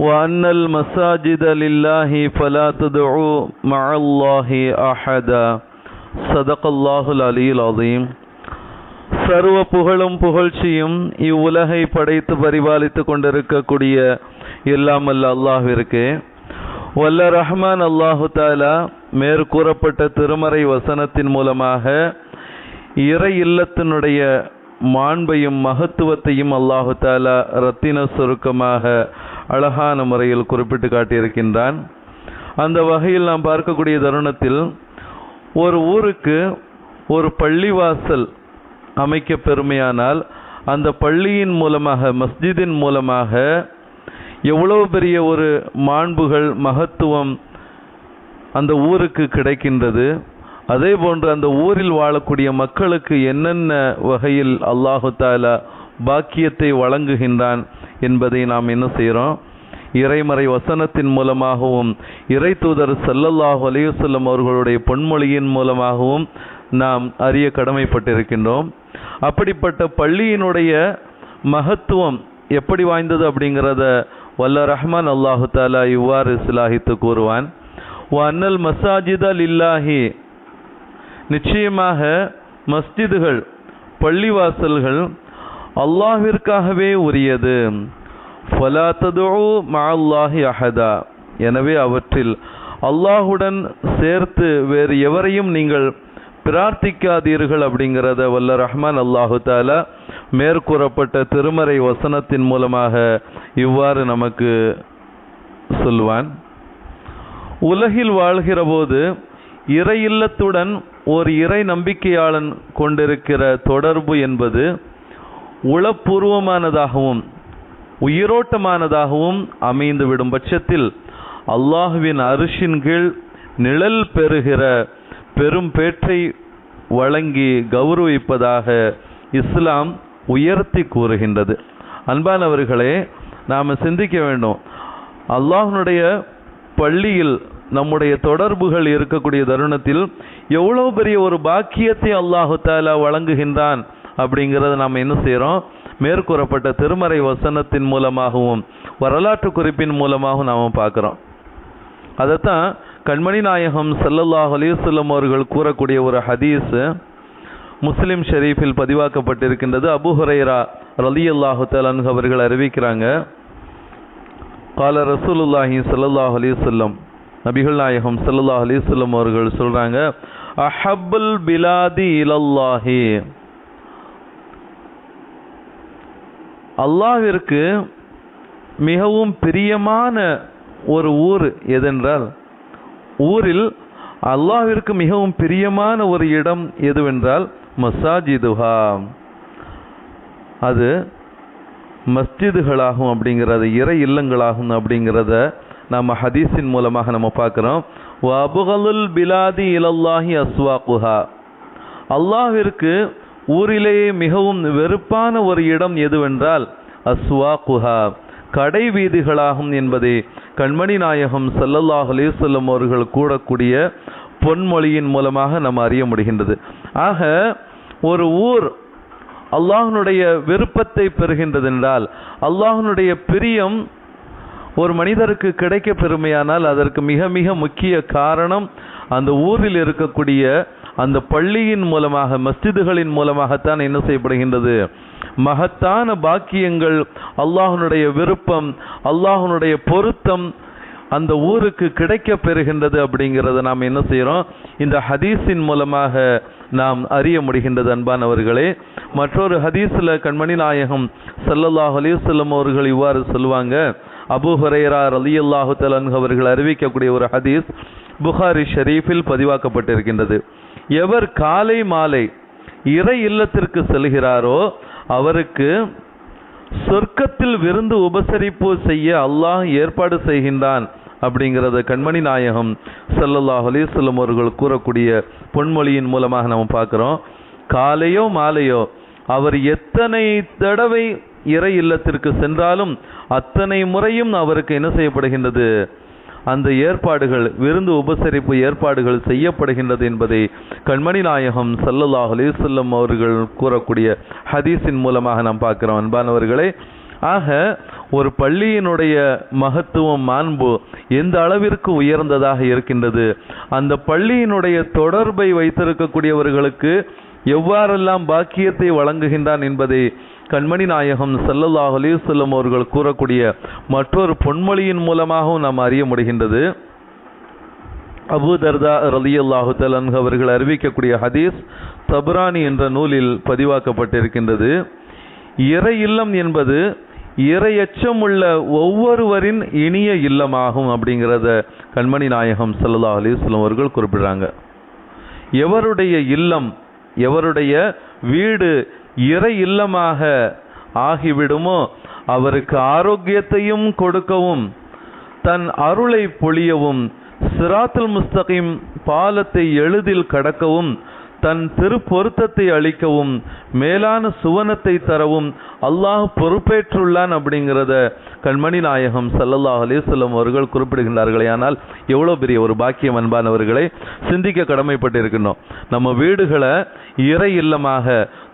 وأن المساجد لله فلا تدعوا مع الله أحدا صدق الله العلي العظيم சர்வ புகழும் புகழ்ச்சியும் இவ்வுலகை படைத்து பரிபாலித்து கொண்டிருக்கக்கூடிய எல்லாமல்ல அல்லாஹ்விற்கு வல்ல ரஹ்மான் அல்லாஹு தாலா மேற்கூறப்பட்ட திருமறை வசனத்தின் மூலமாக இறை இல்லத்தினுடைய மாண்பையும் மகத்துவத்தையும் அல்லாஹு தாலா ரத்தின சுருக்கமாக அழகான முறையில் குறிப்பிட்டு காட்டியிருக்கின்றான். அந்த வகையில் நாம் பார்க்கக்கூடிய தருணத்தில் ஒரு ஊருக்கு ஒரு பள்ளிவாசல் அமைக்க பெருமையானால் அந்த பள்ளியின் மூலமாக மஸ்ஜிதின் மூலமாக எவ்வளவு பெரிய ஒரு மாண்புகள் மகத்துவம் அந்த ஊருக்கு கிடைக்கின்றது. அதே போன்று அந்த ஊரில் வாழக்கூடிய மக்களுக்கு என்னென்ன வகையில் அல்லாஹு தாலா பாக்கியத்தை வழங்குகின்றான். என்பதை நாம் என்ன செய்கிறோம்? இறைமறை வசனத்தின் மூலமாகவும் இறை தூதர் செல்லல்லாஹு அலையுசல்லம் அவர்களுடைய பொன்மொழியின் மூலமாகவும் நாம் அறிய கடமைப்பட்டிருக்கின்றோம். அப்படிப்பட்ட பள்ளியினுடைய மகத்துவம் எப்படி வாய்ந்தது அப்படிங்கிறத வல்ல ரஹ்மான் அல்லாஹு தாலா இவ்வாறு சிலாகித்து கூறுவான். ஓ அன்னல் மசாஜிதல் இல்லாஹி நிச்சயமாக மஸ்ஜிதுகள் பள்ளிவாசல்கள் அல்லாஹிற்காகவே உரியது. ஃபலா ததுஉ மஅல்லாஹி அஹதா. எனவே அவற்றில் அல்லாஹுடன் சேர்த்து வேறு எவரையும் நீங்கள் பிரார்த்திக்காதீர்கள் அப்படிங்கிறத வல்ல ரஹ்மான் அல்லாஹு தாலா மேற்கூறப்பட்ட திருமறை வசனத்தின் மூலமாக இவ்வாறு நமக்கு சொல்வான். உலகில் வாழ்கிற போது இறை இல்லத்துடன் ஒரு இறை நம்பிக்கையாளன் கொண்டிருக்கிற தொடர்பு என்பது உளப்பூர்வமானதாகவும் உயிரோட்டமானதாகவும் அமைந்துவிடும் பட்சத்தில் அல்லாஹுவின் அரிசின் கீழ் நிழல் பெறுகிற பெரும் பேற்றை வழங்கி கௌரவிப்பதாக இஸ்லாம் உயர்த்தி கூறுகின்றது. அன்பானவர்களே நாம் சிந்திக்க வேண்டும். அல்லாஹனுடைய பள்ளியில் நம்முடைய தொடர்புகள் இருக்கக்கூடிய தருணத்தில் எவ்வளோ பெரிய ஒரு பாக்கியத்தை அல்லாஹு தாலா வழங்குகின்றான். அப்படிங்கிறத நாம் என்ன செய்கிறோம் மேற்கூறப்பட்ட திருமறை வசனத்தின் மூலமாகவும் வரலாற்று குறிப்பின் மூலமாகவும் நாம் பார்க்குறோம். அதைத்தான் கண்மணி நாயகம் சல்லல்லாஹ் அலிசல்லம் அவர்கள் கூறக்கூடிய ஒரு ஹதீஸ் முஸ்லிம் ஷெரீஃபில் பதிவாக்கப்பட்டிருக்கின்றது. அபு ஹுரைரா ரலி அல்லாஹு தலன் அவர்கள் அறிவிக்கிறாங்க கால ரசூலுல்லாஹி சல்லாஹ் அலிசல்லம் நபிகள் நாயகம் சல்லாஹ் அலிசல்லம் அவர்கள் சொல்கிறாங்க அஹபுல் பிலாதி இலல்லாஹி. அல்லாஹிற்கு மிகவும் பிரியமான ஒரு ஊர் எதென்றால் ஊரில் அல்லாஹிற்கு மிகவும் பிரியமான ஒரு இடம் எதுவென்றால் மசாஜிதுஹா. அது மஸ்ஜிதுகளாகும் அப்படிங்கிறது இறை இல்லங்களாகும் அப்படிங்கிறத நம்ம ஹதீஸின் மூலமாக நம்ம பார்க்குறோம். அபுகலுல் பிலாதி இலல்லாஹி அஸ்வாக்குஹா அல்லாஹிற்கு ஊரிலேயே மிகவும் வெறுப்பான ஒரு இடம் எதுவென்றால் அஸ்வாக்குஹா கடை வீதிகளாகும் என்பதை. கண்மணி நாயகம் சல்லல்லாஹ் அலேசல்லம் அவர்கள் கூடக்கூடிய பொன்மொழியின் மூலமாக நம்ம அறிய முடிகின்றது. ஆக ஒரு ஊர் அல்லாஹனுடைய விருப்பத்தை பெறுகின்றது என்றால் அல்லாஹனுடைய பிரியம் ஒரு மனிதருக்கு கிடைக்க பெருமையானால் அதற்கு மிக மிக முக்கிய காரணம் அந்த ஊரில் இருக்கக்கூடிய அந்த பள்ளியின் மூலமாக மஸ்ஜிதுகளின் மூலமாகத்தான் என்ன செய்யப்படுகின்றது? மகத்தான பாக்கியங்கள் அல்லாஹனுடைய விருப்பம் அல்லாஹனுடைய பொருத்தம் அந்த ஊருக்கு கிடைக்க பெறுகின்றது அப்படிங்கிறத நாம் என்ன செய்கிறோம்? இந்த ஹதீஸின் மூலமாக நாம் அறிய முடிகின்றது அன்பானவர்களே. மற்றொரு ஹதீஸில் கண்மணி நாயகம் சல்லல்லாஹ் அலிசல்லம் அவர்கள் இவ்வாறு சொல்லுவாங்க. அபு ஹுரைரா அலி அல்லாஹு தலன் அவர்கள் அறிவிக்கக்கூடிய ஒரு ஹதீஸ் புகாரி ஷெரீஃபில் பதிவாக்கப்பட்டிருக்கின்றது. எவர் காலை மாலை இறை இல்லத்திற்கு செல்கிறாரோ அவருக்கு சொர்க்கத்தில் விருந்து உபசரிப்பு செய்ய அல்லாஹ் ஏற்பாடு செய்கின்றான் அப்படிங்கிறத கண்மணி நாயகம் சல்லல்லாஹ் அலிசல்லம் அவர்கள் கூறக்கூடிய பொன்மொழியின் மூலமாக நம்ம பார்க்குறோம். காலையோ மாலையோ அவர் எத்தனை தடவை இறை இல்லத்திற்கு சென்றாலும் அத்தனை முறையும் அவருக்கு என்ன செய்யப்படுகின்றது? அந்த ஏற்பாடுகள் விருந்து உபசரிப்பு ஏற்பாடுகள் செய்யப்படுகின்றது என்பதை கண்மணி நாயகம் சல்லல்லாஹ் அலிசல்லம் அவர்கள் கூறக்கூடிய ஹதீஸின் மூலமாக நாம் பார்க்கிறோம். அன்பானவர்களே ஆக ஒரு பள்ளியினுடைய மகத்துவம் மாண்பு எந்த அளவிற்கு உயர்ந்ததாக இருக்கின்றது? அந்த பள்ளியினுடைய தொடர்பை வைத்திருக்கக்கூடியவர்களுக்கு எவ்வாறெல்லாம் பாக்கியத்தை வழங்குகின்றான் என்பதை கண்மணி நாயகம் செல்லல்லாஹ் அலிசல்லம் அவர்கள் கூறக்கூடிய மற்றொரு பொன்மொழியின் மூலமாகவும் நாம் அறிய முடிகின்றது. அபு தர்தா ரலியல்லாஹு தலன்ஹ் அவர்கள் அறிவிக்கக்கூடிய ஹதீஸ் தப்ரானி என்ற நூலில் பதிவாக்கப்பட்டிருக்கின்றது. இறை இல்லம் என்பது இறையச்சம் உள்ள ஒவ்வொருவரின் இனிய இல்லமாகும் அப்படிங்கிறத கண்மணி நாயகம் சல்லா அலிஸ்லம் அவர்கள் குறிப்பிடுறாங்க. எவருடைய இல்லம் எவருடைய வீடு இறை இல்லமாக ஆகிவிடுமோ? அவருக்கு ஆரோக்கியத்தையும் கொடுக்கவும் தன் அருளை பொழியவும் சிராத்துல் முஸ்தகிம் பாலத்தை எளிதில் கடக்கவும் தன் திருப்பொருத்தத்தை அளிக்கவும் மேலான சுவனத்தை தரவும் அல்லாஹ் பொறுப்பேற்றுள்ளான் அப்படிங்கிறத கண்மணி நாயகம் ஸல்லல்லாஹு அலைஹி அவர்கள் குறிப்பிடுகின்றார்களே. ஆனால் எவ்வளோ பெரிய ஒரு பாக்கியம் அன்பானவர்களை சிந்திக்க கடமைப்பட்டிருக்கணும் நம்ம வீடுகளை இறை இல்லமாக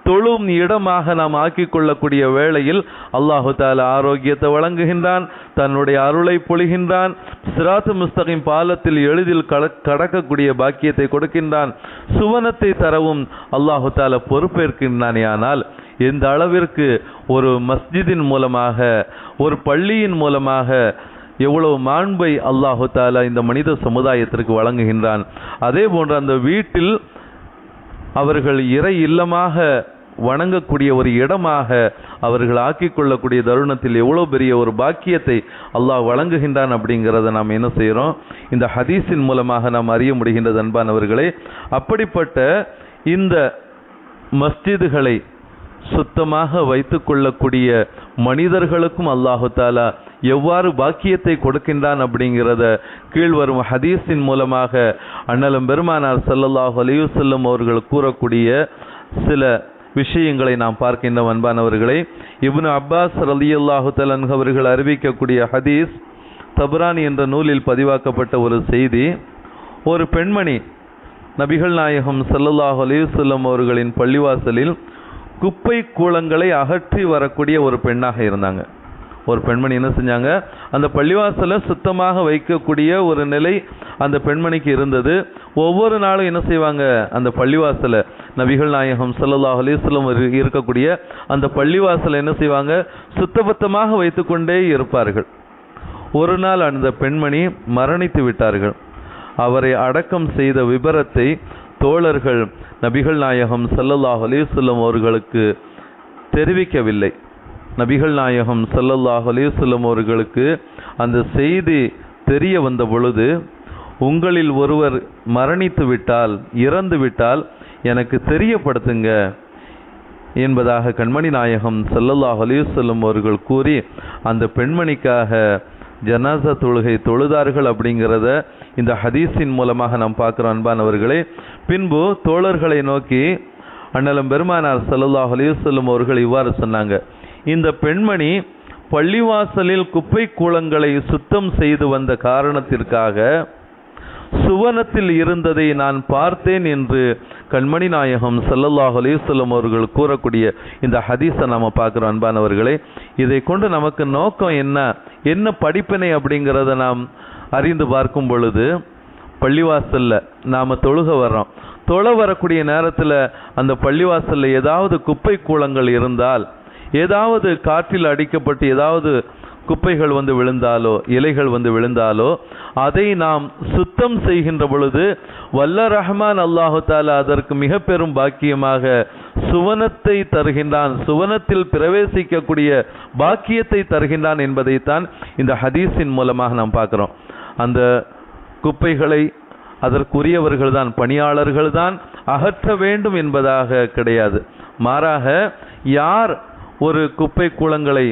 தொழும் இடமாக நாம் ஆக்கிக் கொள்ளக்கூடிய வேளையில் அல்லாஹு தால ஆரோக்கியத்தை வழங்குகின்றான் தன்னுடைய அருளை பொழிகின்றான் சிராத்து முஸ்தகின் பாலத்தில் எளிதில் கடக்கக்கூடிய பாக்கியத்தை கொடுக்கின்றான் சுவனத்தை தரவும் அல்லாஹு தால பொறுப்பேற்கின்றானே ஆனால் எந்த அளவிற்கு ஒரு மஸ்ஜிதின் மூலமாக ஒரு பள்ளியின் மூலமாக எவ்வளவு மாண்பை அல்லாஹு தாலா இந்த மனித சமுதாயத்திற்கு வழங்குகின்றான் அதே போன்று அந்த வீட்டில் அவர்கள் இறை இல்லமாக வணங்கக்கூடிய ஒரு இடமாக அவர்கள் ஆக்கிக் கொள்ளக்கூடிய தருணத்தில் எவ்வளோ பெரிய ஒரு பாக்கியத்தை அல்லாஹ் வழங்குகின்றான் அப்படிங்கிறத நாம் என்ன செய்கிறோம்? இந்த ஹதீஸின் மூலமாக நாம் அறிய முடிகின்றது அன்பானவர்களே அப்படிப்பட்ட இந்த மஸ்ஜிதுகளை சுத்தமாக வைத்து கொள்ளக்கூடிய மனிதர்களுக்கும் அல்லாஹு தாலா எவ்வாறு பாக்கியத்தை கொடுக்கின்றான் அப்படிங்கிறத கீழ்வரும் ஹதீஸின் மூலமாக அண்ணலும் பெருமானார் ஸல்லல்லாஹு அலைஹி அவர்கள் கூறக்கூடிய சில விஷயங்களை நாம் பார்க்கின்ற அன்பானவர்களை. இப்னு அப்பாஸ் ரலியல்லாஹு தலன் அவர்கள் அறிவிக்கக்கூடிய ஹதீஸ் தபரானி என்ற நூலில் பதிவாக்கப்பட்ட ஒரு செய்தி. ஒரு பெண்மணி நபிகள் நாயகம் ஸல்லல்லாஹு அலைஹி அவர்களின் பள்ளிவாசலில் குப்பை கூளங்களை அகற்றி வரக்கூடிய ஒரு பெண்ணாக இருந்தாங்க. ஒரு பெண்மணி என்ன செஞ்சாங்க? அந்த பள்ளிவாசலை சுத்தமாக வைக்கக்கூடிய ஒரு நிலை அந்த பெண்மணிக்கு இருந்தது. ஒவ்வொரு நாளும் என்ன செய்வாங்க? அந்த பள்ளிவாசலை நபிகள் நாயகம் ஸல்லல்லாஹு அலிஸ்லம் இருக்கக்கூடிய அந்த பள்ளிவாசலை என்ன செய்வாங்க? சுத்தபத்தமாக வைத்துக்கொண்டே இருப்பார்கள். ஒரு நாள் அந்த பெண்மணி மரணித்து விட்டார்கள். அவரை அடக்கம் செய்த விபரத்தை தோழர்கள் நபிகள் நாயகம் சல்லல்லாஹ் அலைஹி அவர்களுக்கு தெரிவிக்கவில்லை. நபிகள் நாயகம் சல்லல்லாஹ் அலேசல்லம் அவர்களுக்கு அந்த செய்தி தெரிய வந்த பொழுது உங்களில் ஒருவர் மரணித்து விட்டால் இறந்து விட்டால் எனக்கு தெரியப்படுத்துங்க என்பதாக கண்மணி நாயகம் சல்லல்லாஹ் அலைஹி அவர்கள் கூறி அந்த பெண்மணிக்காக ஜனாசா தொழுகை தொழுதார்கள் அப்படிங்கிறத இந்த ஹதீஸின் மூலமாக நாம் பார்க்குறோம் அன்பானவர்களே பின்பு தோழர்களை நோக்கி அண்ணலம் பெருமானார் சல்லல்லாஹ் அலைஹி அவர்கள் இவ்வாறு சொன்னாங்க இந்த பெண்மணி பள்ளிவாசலில் குப்பை கூளங்களை சுத்தம் செய்து வந்த காரணத்திற்காக சுவனத்தில் இருந்ததை நான் பார்த்தேன் என்று கண்மணி நாயகம் சல்லல்லாஹ் அலிசல்லம் அவர்கள் கூறக்கூடிய இந்த ஹதீஸை நாம் பார்க்குறோம். அன்பானவர்களே இதை கொண்டு நமக்கு நோக்கம் என்ன? என்ன படிப்பினை அப்படிங்கிறத நாம் அறிந்து பார்க்கும் பொழுது பள்ளிவாசலில் நாம் தொழுக வர்றோம். தொழ வரக்கூடிய நேரத்தில் அந்த பள்ளிவாசலில் ஏதாவது குப்பை கூளங்கள் இருந்தால் ஏதாவது காற்றில் அடிக்கப்பட்டு ஏதாவது குப்பைகள் வந்து விழுந்தாலோ இலைகள் வந்து விழுந்தாலோ அதை நாம் சுத்தம் செய்கின்ற பொழுது வல்ல ரஹ்மான் அல்லாஹு தாலா அதற்கு மிக பெரும் பாக்கியமாக சுவனத்தை தருகின்றான். சுவனத்தில் பிரவேசிக்கக்கூடிய பாக்கியத்தை தருகின்றான் என்பதைத்தான் இந்த ஹதீஸின் மூலமாக நாம் பார்க்குறோம். அந்த குப்பைகளை அதற்குரியவர்கள் தான் பணியாளர்கள் தான் அகற்ற வேண்டும் என்பதாக கிடையாது. மாறாக யார் ஒரு குப்பை கூளங்களை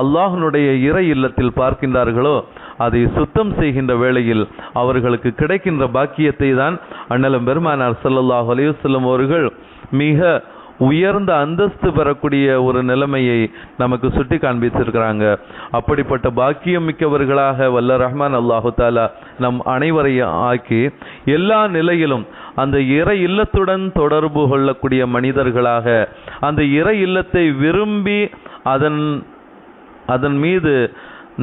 அல்லாஹனுடைய இறை இல்லத்தில் பார்க்கின்றார்களோ அதை சுத்தம் செய்கின்ற வேளையில் அவர்களுக்கு கிடைக்கின்ற பாக்கியத்தை தான் அண்ணலம் பெருமானார் ஸல்லல்லாஹு அலையுசல்லம் அவர்கள் மிக உயர்ந்த அந்தஸ்து பெறக்கூடிய ஒரு நிலைமையை நமக்கு சுட்டி காண்பித்திருக்கிறாங்க. அப்படிப்பட்ட பாக்கியம் மிக்கவர்களாக வல்ல ரஹ்மான் அல்லாஹு தாலா நம் அனைவரையும் ஆக்கி எல்லா நிலையிலும் அந்த இறை இல்லத்துடன் தொடர்பு கொள்ளக்கூடிய மனிதர்களாக அந்த இறை இல்லத்தை விரும்பி அதன் அதன் மீது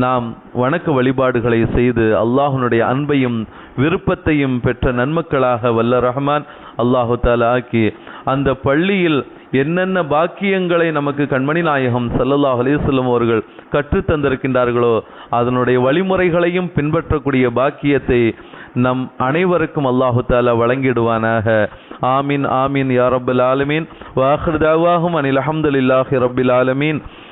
நாம் வணக்க வழிபாடுகளை செய்து அல்லாஹ்வுடைய அன்பையும் விருப்பத்தையும் பெற்ற நன்மக்களாக வல்ல ரஹ்மான் அல்லாஹு தாலா ஆக்கி அந்த பள்ளியில் என்னென்ன பாக்கியங்களை நமக்கு கண்மணி நாயகம் சல்லல்லாஹ் அலிசல்லம் அவர்கள் கற்றுத்தந்திருக்கின்றார்களோ அதனுடைய வழிமுறைகளையும் பின்பற்றக்கூடிய பாக்கியத்தை நம் அனைவருக்கும் அல்லாஹு தாலா வழங்கிடுவானாக. ஆமீன் ஆமீன் யா ஆலமீன். வாஹிர் தாவாஹும் அனில் அஹமதுல்லாஹி ரபில் ஆலமீன்.